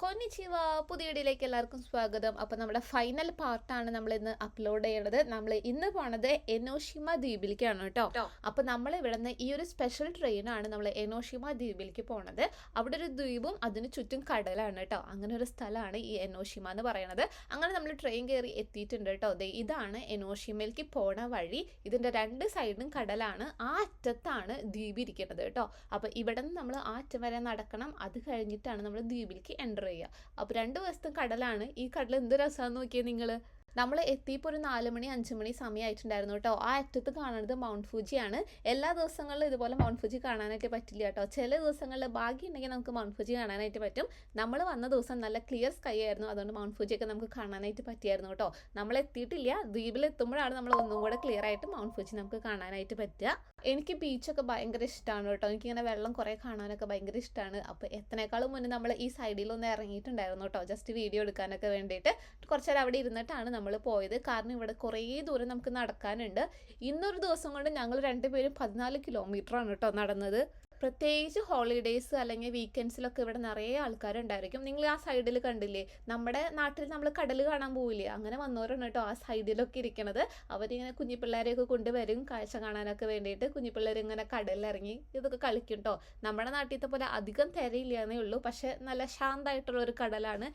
കൊന്നിച്ചിവ പുതിയ വീഡിയോയിലേക്ക് എല്ലാവർക്കും സ്വാഗതം. അപ്പോൾ നമ്മുടെ ഫൈനൽ പാർട്ടാണ് നമ്മൾ ഇന്ന് അപ്ലോഡ് ചെയ്യണത്. നമ്മൾ ഇന്ന് പോണത് എനോഷിമ ദ്വീപിലേക്കാണ് കേട്ടോ. അപ്പോൾ നമ്മൾ ഇവിടെ നിന്ന് ഈ ഒരു സ്പെഷ്യൽ ട്രെയിനാണ് നമ്മൾ എനോഷിമ ദ്വീപിലേക്ക് പോണത്. അവിടെ ഒരു ദ്വീപും അതിന് ചുറ്റും കടലാണ് കേട്ടോ. അങ്ങനെ ഒരു സ്ഥലമാണ് ഈ എനോഷിമ എന്ന് പറയുന്നത്. അങ്ങനെ നമ്മൾ ട്രെയിൻ കയറി എത്തിയിട്ടുണ്ട് കേട്ടോ. അതെ ഇതാണ് എനോഷിമയിലേക്ക് പോണ വഴി. ഇതിന്റെ രണ്ട് സൈഡും കടലാണ്. ആ അറ്റത്താണ് ദ്വീപ് ഇരിക്കുന്നത് കേട്ടോ. അപ്പോൾ ഇവിടെ നിന്ന് നമ്മൾ ആ അറ്റം വരെ നടക്കണം. അത് കഴിഞ്ഞിട്ടാണ് നമ്മൾ ദ്വീപിലേക്ക് എന്റർ ചെയ്യുക. അപ്പോൾ രണ്ട് വശത്തും കടലാണ്. ഈ കടൽ എന്ത് രസമാണെന്ന് നോക്കിയാൽ നിങ്ങൾ നമ്മൾ എത്തിയപ്പോൾ ഒരു നാല് മണി അഞ്ച് മണി സമയമായിട്ടുണ്ടായിരുന്നു കേട്ടോ. ആ അറ്റത്ത് കാണുന്നത് മൗണ്ട് ഫുജിയാണ്. എല്ലാ ദിവസങ്ങളിലും ഇതുപോലെ മൗണ്ട് ഫുജി കാണാനായിട്ട് പറ്റില്ല കേട്ടോ. ചില ദിവസങ്ങളിൽ ഭാഗ്യം ഉണ്ടെങ്കിൽ നമുക്ക് മൗണ്ട് ഫുജി കാണാനായിട്ട് പറ്റും. നമ്മൾ വന്ന ദിവസം നല്ല ക്ലിയർ സ്കൈ ആയിരുന്നു. അതുകൊണ്ട് മൗണ്ട് ഫുജിയൊക്കെ നമുക്ക് കാണാനായിട്ട് പറ്റിയായിരുന്നു കേട്ടോ. നമ്മൾ എത്തിയിട്ടില്ല. ദ്വീപിൽ എത്തുമ്പോഴാണ് നമ്മൾ ഒന്നും കൂടെ ക്ലിയർ ആയിട്ട് മൗണ്ട് ഫുജി നമുക്ക് കാണാനായിട്ട് പറ്റുക. എനിക്ക് ബീച്ചൊക്കെ ഭയങ്കര ഇഷ്ടമാണ് കേട്ടോ. എനിക്കിങ്ങനെ വെള്ളം കുറേ കാണാനൊക്കെ ഭയങ്കര ഇഷ്ടമാണ് അപ്പോൾ എത്തനേക്കാളും മുന്നേ നമ്മൾ ഈ സൈഡിൽ ഒന്ന് ഇറങ്ങിയിട്ടുണ്ടായിരുന്നു കേട്ടോ. ജസ്റ്റ് വീഡിയോ എടുക്കാനൊക്കെ വേണ്ടിയിട്ട്. കുറച്ചേരം അവിടെ ഇരുന്നിട്ടാണ് നമ്മൾ പോയത്. കാരണം ഇവിടെ കുറേ ദൂരം നമുക്ക് നടക്കാനുണ്ട്. ഇന്നൊരു ദിവസം കൊണ്ട് ഞങ്ങൾ രണ്ടുപേരും പതിനാല് കിലോമീറ്ററാണ് കേട്ടോ നടന്നത്. പ്രത്യേകിച്ച് ഹോളിഡേയ്സ് അല്ലെങ്കിൽ വീക്കെൻഡ്സിലൊക്കെ ഇവിടെ നിറയെ ആൾക്കാരുണ്ടായിരിക്കും. നിങ്ങൾ ആ സൈഡിൽ കണ്ടില്ലേ? നമ്മുടെ നാട്ടിൽ നമ്മൾ കടൽ കാണാൻ പോവില്ലേ? അങ്ങനെ വന്നവരാണ് കേട്ടോ ആ സൈഡിലൊക്കെ ഇരിക്കണത്. അവരിങ്ങനെ കുഞ്ഞു പിള്ളേരെയൊക്കെ കൊണ്ടുവരും കാഴ്ച കാണാനൊക്കെ വേണ്ടിയിട്ട് കുഞ്ഞു പിള്ളേർ ഇങ്ങനെ കടലിലിറങ്ങി ഇതൊക്കെ കളിക്കും കേട്ടോ നമ്മുടെ നാട്ടിലത്തെ പോലെ അധികം തിരയില്ല എന്നേ ഉള്ളൂ. പക്ഷെ നല്ല ശാന്തമായിട്ടുള്ള ഒരു കടലാണ്.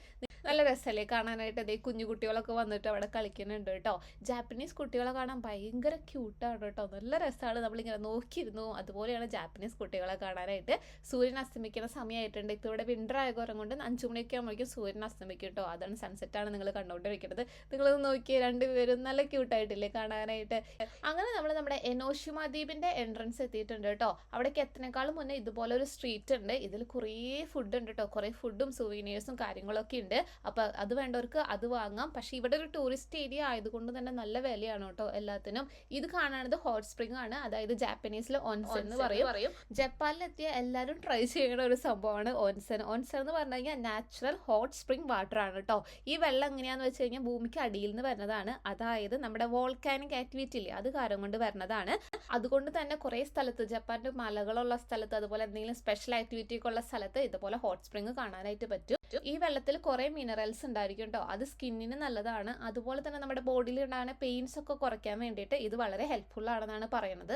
നല്ല രസമല്ലേ കാണാനായിട്ട്? അതേ കുഞ്ഞു കുട്ടികളൊക്കെ വന്നിട്ട് അവിടെ കളിക്കുന്നുണ്ട് കേട്ടോ. ജാപ്പനീസ് കുട്ടികളെ കാണാൻ ഭയങ്കര ക്യൂട്ടാണ് കേട്ടോ. നല്ല രസമാണ്. നമ്മളിങ്ങനെ നോക്കിയിരുന്നു. അതുപോലെയാണ് ജാപ്പനീസ് കുട്ടികളെ കാണാനായിട്ട്. സൂര്യൻ അസ്തമിക്കുന്ന സമയമായിട്ടുണ്ട് ഇപ്പോൾ ഇവിടെ വിന്റർ ആയ കുറം കൊണ്ട് അഞ്ചു മണിയൊക്കെ ആകുമ്പോഴേക്കും സൂര്യൻ അസ്തമിക്കും കേട്ടോ. അതാണ് സൺസെറ്റാണ് നിങ്ങൾ കണ്ടുകൊണ്ടിരിക്കുന്നത്. നിങ്ങളൊന്ന് നോക്കിയേ രണ്ടുപേരും നല്ല ക്യൂട്ടായിട്ടില്ലേ കാണാനായിട്ട്? അങ്ങനെ നമ്മൾ നമ്മുടെ എനോഷിമ ദ്വീപിന്റെ എൻട്രൻസ് എത്തിയിട്ടുണ്ട് കേട്ടോ. അവിടേക്ക് എത്തിനേക്കാളും മുന്നേ ഇതുപോലെ ഒരു സ്ട്രീറ്റ് ഉണ്ട്. ഇതിൽ കുറേ ഫുഡ് ഉണ്ട് കേട്ടോ. കുറേ ഫുഡും സുവീനിയേഴ്സും കാര്യങ്ങളൊക്കെ ഉണ്ട്. അപ്പോൾ അത് വേണ്ടവർക്ക് അത് വാങ്ങാം. പക്ഷേ ഇവിടെ ഒരു ടൂറിസ്റ്റ് ഏരിയ ആയതുകൊണ്ട് തന്നെ നല്ല വിലയാണ് കേട്ടോ എല്ലാത്തിനും. ഇത് കാണുന്നത് ഹോട്ട് സ്പ്രിംഗ് ആണ്. അതായത് ജാപ്പനീസിൽ ഓൺസൺ എന്ന് പറയും. ജപ്പാനിലെത്തിയ എല്ലാവരും ട്രൈ ചെയ്യുന്ന ഒരു സംഭവമാണ് ഓൺസൺ ഓൺസൺ എന്ന് പറഞ്ഞു കഴിഞ്ഞാൽ നാച്ചുറൽ ഹോട്ട് സ്പ്രിംഗ് വാട്ടർ ആണ് കേട്ടോ. ഈ വെള്ളം എങ്ങനെയാന്ന് വെച്ച് കഴിഞ്ഞാൽ ഭൂമിക്ക് അടിയിൽ നിന്ന് വരുന്നതാണ്. അതായത് നമ്മുടെ വോൾക്കാനിക് ആക്ടിവിറ്റി ഇല്ലേ അത് കാരണം കൊണ്ട് വരുന്നതാണ്. അതുകൊണ്ട് തന്നെ കുറേ സ്ഥലത്ത് ജപ്പാന്റെ മലകളുള്ള സ്ഥലത്ത് അതുപോലെ എന്തെങ്കിലും സ്പെഷ്യൽ ആക്ടിവിറ്റി ഒക്കെ ഉള്ള സ്ഥലത്ത് ഇതുപോലെ ഹോട്ട് സ്പ്രിംഗ് കാണാനായിട്ട് പറ്റും. ഈ വെള്ളത്തിൽ കുറേ മിനറൽസ് ഉണ്ടായിരിക്കും കേട്ടോ അത് സ്കിന്നിന് നല്ലതാണ്. അതുപോലെ തന്നെ നമ്മുടെ ബോഡിയിൽ ഉണ്ടാകുന്ന പെയിൻസ് ഒക്കെ കുറയ്ക്കാൻ വേണ്ടിയിട്ട് ഇത് വളരെ ഹെൽപ്ഫുൾ ആണെന്നാണ് പറയുന്നത്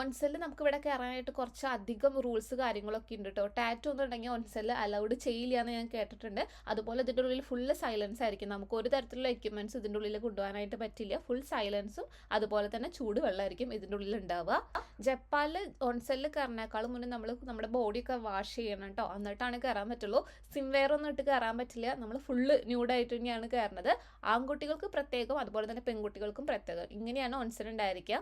ഓൺസെല്ലിൽ നമുക്ക് ഇവിടെ കയറാനായിട്ട് കുറച്ച് അധികം റൂൾസ് കാര്യങ്ങളൊക്കെ ഉണ്ട് കേട്ടോ ടാറ്റോ ഒന്നും ഉണ്ടെങ്കിൽ ഓൺസെല്ലിൽ അലൗഡ് ചെയ്യില്ല എന്ന് ഞാൻ കേട്ടിട്ടുണ്ട്. അതുപോലെ ഇതിന്റെ ഉള്ളിൽ ഫുള്ള് സൈലൻസ് ആയിരിക്കും. നമുക്ക് ഒരു തരത്തിലുള്ള എക്യുപ്മെന്റ്സ് ഇതിന്റെ ഉള്ളിൽ കൊണ്ടുപോകാനായിട്ട് പറ്റില്ല. ഫുൾ സൈലൻസും അതുപോലെ തന്നെ ചൂട് വെള്ളമായിരിക്കും ഇതിന്റെ ഉള്ളിൽ ഉണ്ടാവുക. ജപ്പാനിൽ ഓൺസെല്ലിൽ കയറിനേക്കാളും മുന്നേ നമ്മൾ നമ്മുടെ ബോഡിയൊക്കെ വാഷ് ചെയ്യണം കേട്ടോ എന്നിട്ടാണ് കയറാൻ പറ്റുള്ളൂ. സിംവെയർ ഒന്നും ഇട്ട് കയറാൻ പറ്റില്ല. നമ്മൾ ഫുള്ള് ന്യൂഡായിട്ട് തന്നെയാണ് കയറുന്നത്. ആൺകുട്ടികൾക്ക് പ്രത്യേകം അതുപോലെ തന്നെ പെൺകുട്ടികൾക്കും പ്രത്യേകം. ഇങ്ങനെയാണ് ഓൺസൺ ഉണ്ടായിരിക്കുക.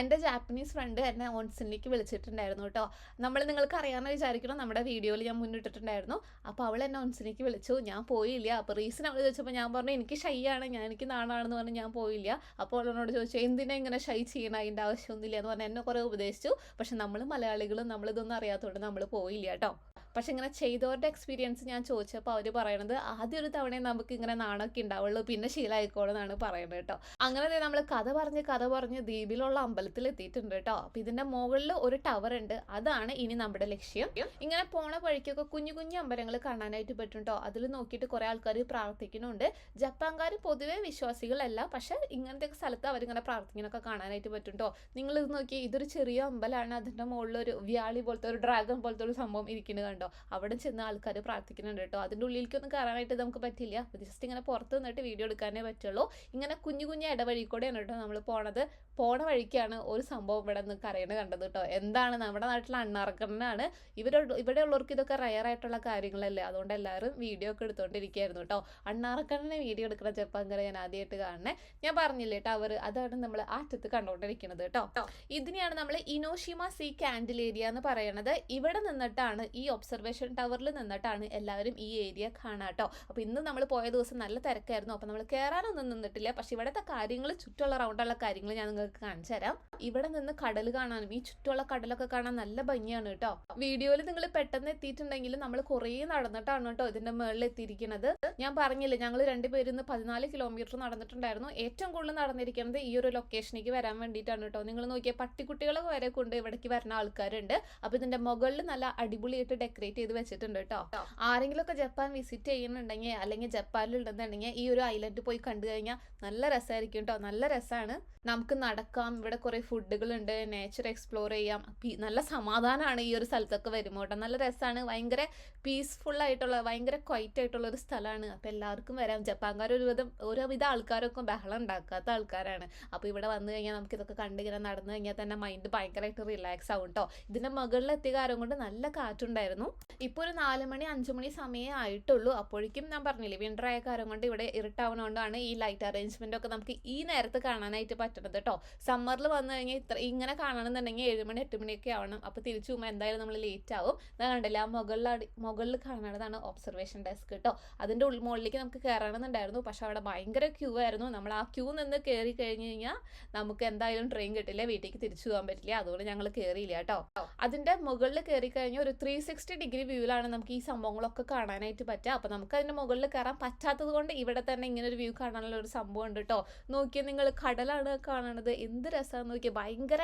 എന്റെ ജാപ്പനീസ് ഫ്രണ്ട് എന്നെ ഓൺസണിലേക്ക് വിളിച്ചിട്ടുണ്ടായിരുന്നു കേട്ടോ. നമ്മൾ നിങ്ങൾക്ക് അറിയാമെന്ന് വിചാരിക്കണം. നമ്മുടെ വീഡിയോയിൽ ഞാൻ മുന്നിട്ടിട്ടുണ്ടായിരുന്നു. അപ്പോൾ അവൾ എന്നെ ഓൺസണിലേക്ക് വിളിച്ചു. ഞാൻ പോയില്ല. അപ്പോൾ റീസൺ അവൾ ചോദിച്ചപ്പോൾ ഞാൻ പറഞ്ഞു എനിക്ക് ഷൈ ആണ് ഞാൻ എനിക്ക് നാണാണെന്ന് പറഞ്ഞ് ഞാൻ പോയില്ല. അപ്പോൾ അവളോട് ചോദിച്ചു എന്തിനാ ഇങ്ങനെ ഷൈ ചെയ്യണം? അതിന്റെ ആവശ്യമൊന്നുമില്ല. എന്ന് പറഞ്ഞ് എന്നെ കുറേ ഉപദേശിച്ചു. പക്ഷെ നമ്മൾ മലയാളികളും നമ്മളിതൊന്നും അറിയാത്തതുകൊണ്ട് നമ്മൾ പോയില്ല കേട്ടോ. പക്ഷെ ഇങ്ങനെ ചെയ്തവരുടെ എക്സ്പീരിയൻസ് ഞാൻ ചോദിച്ചപ്പോൾ അവർ പറയണത് ആദ്യം ഒരു തവണ നമുക്ക് ഇങ്ങനെ നാണൊക്കെ ഉണ്ടാവുള്ളൂ പിന്നെ ശീലമായിക്കോളും എന്നാണ് പറയുന്നത് കേട്ടോ. അങ്ങനെ നമ്മൾ കഥ പറഞ്ഞ് കഥ പറഞ്ഞ് ദ്വീപിലുള്ള അമ്പലത്തിൽ എത്തിയിട്ടുണ്ട് കേട്ടോ. അപ്പൊ ഇതിന്റെ മുകളിൽ ഒരു ടവർ ഉണ്ട്. അതാണ് ഇനി നമ്മുടെ ലക്ഷ്യം. ഇങ്ങനെ പോണ വഴിക്കൊക്കെ കുഞ്ഞു കുഞ്ഞു അമ്പലങ്ങൾ കാണാനായിട്ട് പറ്റും കേട്ടോ. അതിൽ നോക്കിയിട്ട് കുറേ ആൾക്കാർ പ്രാർത്ഥിക്കുന്നുണ്ട്. ജപ്പാൻകാർ പൊതുവെ വിശ്വാസികളല്ല. പക്ഷെ ഇങ്ങനത്തെ സ്ഥലത്ത് അവരിങ്ങനെ പ്രാർത്ഥിക്കുന്നൊക്കെ കാണാനായിട്ട് പറ്റും കേട്ടോ. നിങ്ങൾ ഇത് നോക്കി ഇതൊരു ചെറിയ അമ്പലമാണ് അതിന്റെ മുകളിൽ ഒരു വ്യാളി പോലത്തെ ഒരു ഡ്രാഗൺ പോലത്തെ ഒരു സംഭവം ഇരിക്കുന്നത് കണ്ടോ? അവിടെ ചെന്ന് ആൾക്കാർ പ്രാർത്ഥിക്കുന്നുണ്ട് കേട്ടോ. അതിന്റെ ഉള്ളിലേക്കൊന്നും കയറാനായിട്ട് നമുക്ക് പറ്റില്ല. ജസ്റ്റ് ഇങ്ങനെ പുറത്ത് നിന്നിട്ട് വീഡിയോ എടുക്കാനേ പറ്റുള്ളൂ. ഇങ്ങനെ കുഞ്ഞു കുഞ്ഞു ഇടവഴി കൂടെയാണ് കേട്ടോ നമ്മൾ പോണത്. പോണ വഴിക്കാണ് ഒരു സംഭവം ഇവിടെ നിന്ന് കരയണ കണ്ടത് കേട്ടോ. എന്താണ്? നമ്മുടെ നാട്ടിൽ അണ്ണാർക്കണ്ണനാണ്. ഇവരെ ഇവിടെ ഉള്ളവർക്ക് ഇതൊക്കെ റയർ ആയിട്ടുള്ള കാര്യങ്ങളല്ലേ? അതുകൊണ്ട് എല്ലാവരും വീഡിയോ ഒക്കെ എടുത്തുകൊണ്ടിരിക്കുകയായിരുന്നു കേട്ടോ. അണ്ണാർക്കണ്ണനെ വീഡിയോ എടുക്കുന്ന ജപ്പാൻകര ഞാൻ ആദ്യമായിട്ട് കാണണേ. ഞാൻ പറഞ്ഞില്ലേ അവർ അതാണ് നമ്മൾ ആറ്റത്ത് കണ്ടുകൊണ്ടിരിക്കുന്നത് കേട്ടോ. ഇതിനെയാണ് നമ്മൾ ഇനോഷിമ സി കാൻഡിൽ ഏരിയ എന്ന് പറയുന്നത് ഇവിടെ നിന്നിട്ടാണ് ഈ ഒബ്സർവേഷൻ ടവറിൽ നിന്നിട്ടാണ് എല്ലാവരും ഈ ഏരിയ കാണാട്ടോ. അപ്പോൾ ഇന്ന് നമ്മൾ പോയ ദിവസം നല്ല തിരക്കായിരുന്നു. അപ്പോൾ നമ്മൾ കയറാനൊന്നും നിന്നിട്ടില്ല. പക്ഷെ ഇവിടുത്തെ കാര്യങ്ങൾ ചുറ്റുള്ള റൗണ്ടുള്ള കാര്യങ്ങൾ ഞാൻ നിങ്ങൾക്ക് കാണിച്ചു തരാം. ഇവിടെ നിന്ന് കടൽ കാണാനും ഈ ചുറ്റുള്ള കടലൊക്കെ കാണാൻ നല്ല ഭംഗിയാണ് കേട്ടോ വീഡിയോയിൽ നിങ്ങൾ പെട്ടെന്ന് എത്തിയിട്ടുണ്ടെങ്കിൽ നമ്മൾ കുറേ നടന്നിട്ടാണ് കേട്ടോ ഇതിന്റെ മുകളിൽ എത്തിയിരിക്കുന്നത് ഞാൻ പറഞ്ഞില്ലേ ഞങ്ങൾ രണ്ടുപേരും ഇന്ന് പതിനാല് കിലോമീറ്റർ നടന്നിട്ടുണ്ടായിരുന്നു. ഏറ്റവും കൂടുതൽ നടന്നിരിക്കുന്നത് ഈ ഒരു ലൊക്കേഷനിലേക്ക് വരാൻ വേണ്ടിയിട്ടാണ് കേട്ടോ നിങ്ങൾ നോക്കിയാൽ പട്ടിക്കുട്ടികളെ വരെ കൊണ്ട് ഇവിടേക്ക് വരുന്ന ആൾക്കാരുണ്ട്. അപ്പോൾ ഇതിന്റെ മുകളിൽ നല്ല അടിപൊളിയായിട്ട് ഡെക്കറേറ്റ് ചെയ്ത് വെച്ചിട്ടുണ്ട് കേട്ടോ ആരെങ്കിലും ഒക്കെ ജപ്പാൻ വിസിറ്റ് ചെയ്യുന്നുണ്ടെങ്കിൽ അല്ലെങ്കിൽ ജപ്പാനിൽ ഉണ്ടെന്നുണ്ടെങ്കിൽ ഈ ഒരു ഐലൻഡ് പോയി കണ്ടു കഴിഞ്ഞാൽ നല്ല രസമായിരിക്കും കേട്ടോ നല്ല രസമാണ് നമുക്ക് നടക്കാം. ഇവിടെ കുറേ ഫുഡുകളുണ്ട് നേച്ചർ എക്സ്പ്ലോർ ചെയ്യാം. നല്ല സമാധാനമാണ് ഈ ഒരു സ്ഥലത്തൊക്കെ വരുമ്പോൾ കേട്ടോ നല്ല രസമാണ് ഭയങ്കര പീസ്ഫുൾ ആയിട്ടുള്ള ഭയങ്കര ക്വൈറ്റ് ആയിട്ടുള്ള ഒരു സ്ഥലമാണ്. അപ്പോൾ എല്ലാവർക്കും വരാം. ജപ്പാൻകാർ ഒരുവിധം ഒരുവിധ ആൾക്കാരൊക്കെ ബഹളം ഉണ്ടാക്കാത്ത ആൾക്കാരാണ്. അപ്പോൾ ഇവിടെ വന്നു കഴിഞ്ഞാൽ നമുക്ക് ഇതൊക്കെ കണ്ടിങ്ങനെ നടന്നു കഴിഞ്ഞാൽ തന്നെ മൈൻഡ് ഭയങ്കരമായിട്ട് റിലാക്സ് ആവും കേട്ടോ ഇതിന്റെ മുകളിലെത്തിയ കാര്യം കൊണ്ട് നല്ല കാറ്റുണ്ടായിരുന്നു. ഇപ്പോൾ ഒരു നാല് മണി അഞ്ച് മണി സമയമേ ആയിട്ടുള്ളൂ. അപ്പോഴേക്കും ഞാൻ പറഞ്ഞില്ലേ വിന്റർ ആയ കാര്യം കൊണ്ട് ഇവിടെ ഇരുട്ടാവുന്നതുകൊണ്ടാണ് ഈ ലൈറ്റ് അറേഞ്ച്മെന്റ് ഒക്കെ നമുക്ക് ഈ നേരത്ത് കാണാനായിട്ട് പറ്റുന്നത് കേട്ടോ സമ്മറിൽ വന്നു കഴിഞ്ഞാൽ ഇത്ര ഇങ്ങനെ കാണണമെന്നുണ്ടെങ്കിൽ ഏഴ് മണി എട്ട് മണിയൊക്കെ ആവണം. അപ്പോൾ തിരിച്ചു പോകുമ്പോൾ എന്തായാലും നമ്മൾ ലേറ്റ് ആവും. ഞാൻ കണ്ടില്ല ആ മുകളിൽ മുകളിൽ കാണുന്നതാണ് ഒബ്സർവേഷൻ ഡെസ്ക് കേട്ടോ അതിന്റെ ഉൾമുകളിലേക്ക് നമുക്ക് കയറണമെന്നുണ്ടായിരുന്നു പക്ഷെ അവിടെ ഭയങ്കര ക്യൂ ആയിരുന്നു. നമ്മൾ ആ ക്യൂ നിന്ന് കയറി കഴിഞ്ഞ് കഴിഞ്ഞാൽ നമുക്ക് എന്തായാലും ട്രെയിൻ കിട്ടില്ല. വീട്ടിലേക്ക് തിരിച്ചു പോകാൻ പറ്റില്ല. അതുകൊണ്ട് ഞങ്ങൾ കയറിയില്ല കേട്ടോ അതിന്റെ മുകളിൽ കയറി കഴിഞ്ഞാൽ ഒരു ത്രീ സിക്സ്റ്റി ഡിഗ്രി വ്യൂവിലാണ് നമുക്ക് ഈ സംഭവങ്ങളൊക്കെ കാണാനായിട്ട് പറ്റുക. അപ്പോൾ നമുക്ക് അതിന്റെ മുകളിൽ കയറാൻ പറ്റാത്തത് കൊണ്ട് ഇവിടെ തന്നെ ഇങ്ങനെ ഒരു വ്യൂ കാണാനുള്ള ഒരു സംഭവം ഉണ്ട് കേട്ടോ നോക്കിയാൽ നിങ്ങൾ കടലാണ് കാണണത്. എന്ത് രസമാണെന്ന് നോക്കിയാൽ ഭയങ്കര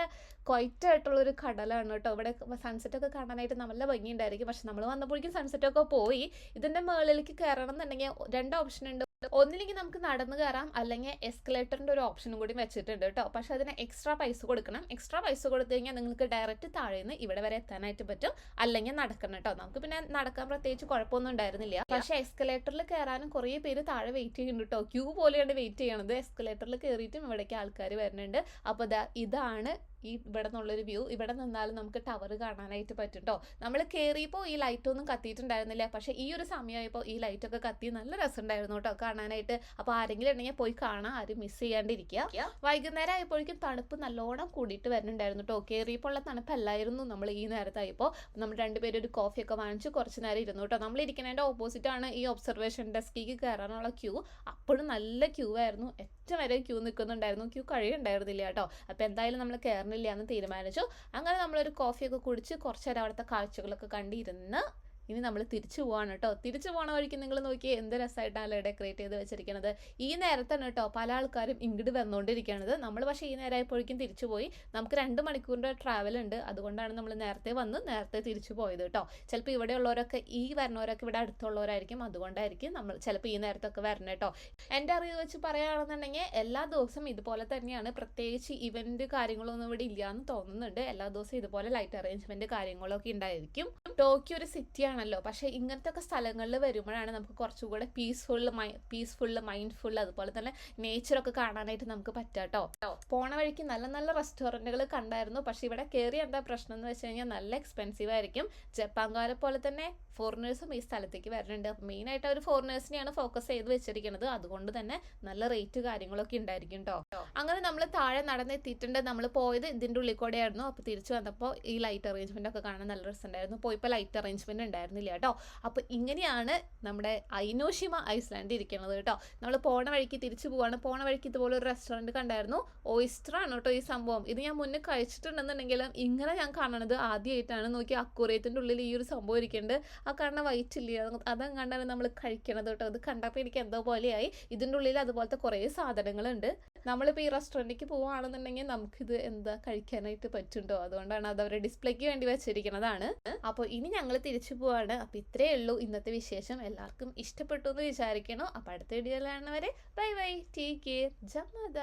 ക്വൈറ്റ് ആയിട്ടുള്ള ഒരു കടലാണ് കേട്ടോ ഇവിടെ സൺസെറ്റൊക്കെ കാണാനായിട്ട് നല്ല ഭംഗിയുണ്ടായിരിക്കും. പക്ഷെ നമ്മൾ വന്നപ്പോഴേക്കും സൺസെറ്റൊക്കെ പോയി. ഇതിന്റെ മുകളിലേക്ക് കയറണം എന്നുണ്ടെങ്കിൽ രണ്ട് ഓപ്ഷൻ ഉണ്ട്. ഒന്നില്ലെങ്കിൽ നമുക്ക് നടന്നു കയറാം. അല്ലെങ്കിൽ എസ്കലേറ്ററിന്റെ ഒരു ഓപ്ഷനും കൂടി വെച്ചിട്ടുണ്ട് കേട്ടോ. പക്ഷെ അതിന് എക്സ്ട്രാ പൈസ കൊടുക്കണം. എക്സ്ട്രാ പൈസ കൊടുത്തു കഴിഞ്ഞാൽ നിങ്ങൾക്ക് ഡയറക്റ്റ് താഴെ നിന്ന് ഇവിടെ വരെ എത്താനായിട്ട് പറ്റും. അല്ലെങ്കിൽ നടക്കണം കേട്ടോ. നമുക്ക് പിന്നെ നടക്കാൻ പ്രത്യേകിച്ച് കുഴപ്പമൊന്നും ഉണ്ടായിരുന്നില്ല. പക്ഷെ എസ്കലേറ്ററിൽ കയറാനും കുറേ പേര് താഴെ വെയിറ്റ് ചെയ്യുന്നുണ്ട് കേട്ടോ. ക്യൂ പോലെയാണ് വെയിറ്റ് ചെയ്യണത്. എസ്കലേറ്ററിൽ കയറിയിട്ടും ഇവിടേക്ക് ആൾക്കാർ വരുന്നുണ്ട്. അപ്പോൾ ഇതാണ് ഈ ഇവിടെ നിന്നുള്ളൊരു വ്യൂ ഇവിടെ നിന്നാലും നമുക്ക് ടവർ കാണാനായിട്ട് പറ്റും കേട്ടോ നമ്മൾ കയറിയപ്പോൾ ഈ ലൈറ്റൊന്നും കത്തിയിട്ടുണ്ടായിരുന്നില്ല. പക്ഷേ ഈ ഒരു സമയമായപ്പോൾ ഈ ലൈറ്റൊക്കെ കത്തി നല്ല രസമുണ്ടായിരുന്നു കേട്ടോ കാണാനായിട്ട്. അപ്പോൾ ആരെങ്കിലും ഉണ്ടെങ്കിൽ പോയി കാണാൻ ആരും മിസ് ചെയ്യാണ്ടിരിക്കുക. വൈകുന്നേരം ആയപ്പോഴേക്കും തണുപ്പ് നല്ലോണം കൂടിയിട്ട് വരുന്നുണ്ടായിരുന്നു കേട്ടോ കയറിയപ്പോൾ ഉള്ള തണുപ്പല്ലായിരുന്നു നമ്മൾ ഈ നേരത്തായപ്പോൾ നമ്മൾ രണ്ടുപേരും ഒരു കോഫിയൊക്കെ വാങ്ങിച്ച് കുറച്ച് നേരം ഇരുന്നു കേട്ടോ നമ്മൾ ഇരിക്കുന്നതിന്റെ ഓപ്പോസിറ്റാണ് ആണ് ഈ ഒബ്സർവേഷൻ ഡെസ്കിക്ക് കയറാനുള്ള ക്യൂ അപ്പോഴും നല്ല ക്യൂ ആയിരുന്നു. ഏറ്റവും വരെ ക്യൂ നിൽക്കുന്നുണ്ടായിരുന്നു ക്യൂ കഴിയുണ്ടായിരുന്നില്ല കേട്ടോ. അപ്പോൾ എന്തായാലും നമ്മൾ കയറുന്നില്ല എന്ന് തീരുമാനിച്ചു. അങ്ങനെ നമ്മളൊരു കോഫിയൊക്കെ കുടിച്ച് കുറച്ച് നേരം അവിടുത്തെ കാഴ്ചകളൊക്കെ കണ്ടിരുന്ന് ഇനി നമ്മൾ തിരിച്ചു പോവാണ് കേട്ടോ. തിരിച്ചു പോണ വഴിക്ക് നിങ്ങൾ നോക്കി എന്ത് രസമായിട്ടാണ് ഡെക്കറേറ്റ് ചെയ്ത് വെച്ചിരിക്കുന്നത് ഈ നേരത്താണ് കേട്ടോ പല ആൾക്കാരും ഇങ്ങോട്ട് വന്നുകൊണ്ടിരിക്കുന്നത് നമ്മൾ പക്ഷേ ഈ നേരമായപ്പോഴേക്കും തിരിച്ചു പോയി. നമുക്ക് രണ്ട് മണിക്കൂറിന്റെ ട്രാവൽ ഉണ്ട്. അതുകൊണ്ടാണ് നമ്മൾ നേരത്തെ വന്ന് നേരത്തെ തിരിച്ചു പോയത് കേട്ടോ. ചിലപ്പോൾ ഇവിടെ ഉള്ളവരൊക്കെ ഈ വരുന്നവരൊക്കെ ഇവിടെ അടുത്തുള്ളവരായിരിക്കും. അതുകൊണ്ടായിരിക്കും നമ്മൾ ചിലപ്പോൾ ഈ നേരത്തൊക്കെ വരണം കേട്ടോ. എന്റെ അറിവ് വെച്ച് പറയുകയാണെന്നുണ്ടെങ്കിൽ എല്ലാ ദിവസവും ഇതുപോലെ തന്നെയാണ്. പ്രത്യേകിച്ച് ഇവന്റ് കാര്യങ്ങളൊന്നും ഇവിടെ ഇല്ല എന്ന് തോന്നുന്നുണ്ട്. എല്ലാ ദിവസവും ഇതുപോലെ ലൈറ്റ് അറേഞ്ച്മെന്റ് കാര്യങ്ങളൊക്കെ ഉണ്ടായിരിക്കും. ടോക്കിയോ ഒരു സിറ്റി ആണല്ലോ. പക്ഷേ ഇങ്ങനത്തെ ഒക്കെ സ്ഥലങ്ങളിൽ വരുമ്പോഴാണ് നമുക്ക് കുറച്ചുകൂടെ പീസ്ഫുൾ പീസ്ഫുൾ മൈൻഡ്ഫുൾ അതുപോലെ തന്നെ നേച്ചറൊക്കെ കാണാനായിട്ട് നമുക്ക് പറ്റാം കേട്ടോ. പോണ വഴിക്ക് നല്ല നല്ല റെസ്റ്റോറന്റുകൾ കണ്ടായിരുന്നു. പക്ഷേ ഇവിടെ കയറി എന്താ പ്രശ്നം എന്ന് വെച്ച് കഴിഞ്ഞാൽ നല്ല എക്സ്പെൻസീവ് ആയിരിക്കും. ജപ്പാൻകാരെ പോലെ തന്നെ ഫോറിനേഴ്സും ഈ സ്ഥലത്തേക്ക് വരുന്നുണ്ട്. മെയിനായിട്ട് അവർ ഫോറിനേഴ്സിനെയാണ് ഫോക്കസ് ചെയ്ത് വെച്ചിരിക്കുന്നത്. അതുകൊണ്ട് തന്നെ നല്ല റേറ്റ് കാര്യങ്ങളൊക്കെ ഉണ്ടായിരിക്കും കേട്ടോ. അങ്ങനെ നമ്മൾ താഴെ നടന്നെത്തിയിട്ടുണ്ട്. നമ്മൾ പോയത് ഇതിന്റെ ഉള്ളിൽ കൂടെയായിരുന്നു. അപ്പോൾ തിരിച്ചു വന്നപ്പോൾ ഈ ലൈറ്റ് അറേഞ്ച്മെന്റ് ഒക്കെ കാണാൻ നല്ല രസമുണ്ടായിരുന്നു. പോയിപ്പോൾ ലൈറ്റ് അറേഞ്ച്മെന്റ് ഉണ്ടായിരുന്നില്ല കേട്ടോ. അപ്പോൾ ഇങ്ങനെയാണ് നമ്മുടെ ഐനോഷിമ ഐസ്ലാൻഡ് ഇരിക്കുന്നത് കേട്ടോ. നമ്മൾ പോണ വഴിക്ക് തിരിച്ചു പോവാണ്. പോണ വഴിക്ക് ഇതുപോലെ ഒരു റെസ്റ്റോറന്റ് കണ്ടായിരുന്നു. ഓയിസ്റ്റർ ആണ് കേട്ടോ ഈ സംഭവം. ഇത് ഞാൻ മുന്നേ കഴിച്ചിട്ടുണ്ടെന്നുണ്ടെങ്കിലും ഇങ്ങനെ ഞാൻ കാണണത് ആദ്യമായിട്ടാണ് നോക്കി അക്കൂറിയത്തിന്റെ ഉള്ളിൽ ഈ ഒരു സംഭവം ഇരിക്കുന്നുണ്ട്. ആ കാണുന്ന വൈറ്റ് ഇല്ലേ അത് അതും കണ്ടാണ് നമ്മൾ കഴിക്കണത് കേട്ടോ. അത് കണ്ടപ്പോൾ എനിക്ക് എന്തോ പോലെയായി. ഇതിന്റെ ഉള്ളിൽ അതുപോലത്തെ കുറേ സാധനങ്ങളുണ്ട്. നമ്മളിപ്പോൾ ഈ റെസ്റ്റോറന്റിലേക്ക് പോവുകയാണെന്നുണ്ടെങ്കിൽ നമുക്കിത് എന്താ കഴിക്കാനായിട്ട് പറ്റുണ്ടോ അതുകൊണ്ടാണ് അത് അവരുടെ ഡിസ്പ്ലേക്ക് വേണ്ടി വെച്ചിരിക്കുന്നതാണ്. അപ്പോൾ ഇനി ഞങ്ങൾ തിരിച്ചു പോവാണ്. അപ്പോൾ ഇത്രയേ ഉള്ളൂ ഇന്നത്തെ വിശേഷം. എല്ലാവർക്കും ഇഷ്ടപ്പെട്ടു എന്ന് വിചാരിക്കണോ? അപ്പോൾ അടുത്ത വീഡിയോ കാണുന്നവരെ ബൈ ബൈ. Take care ജമദ.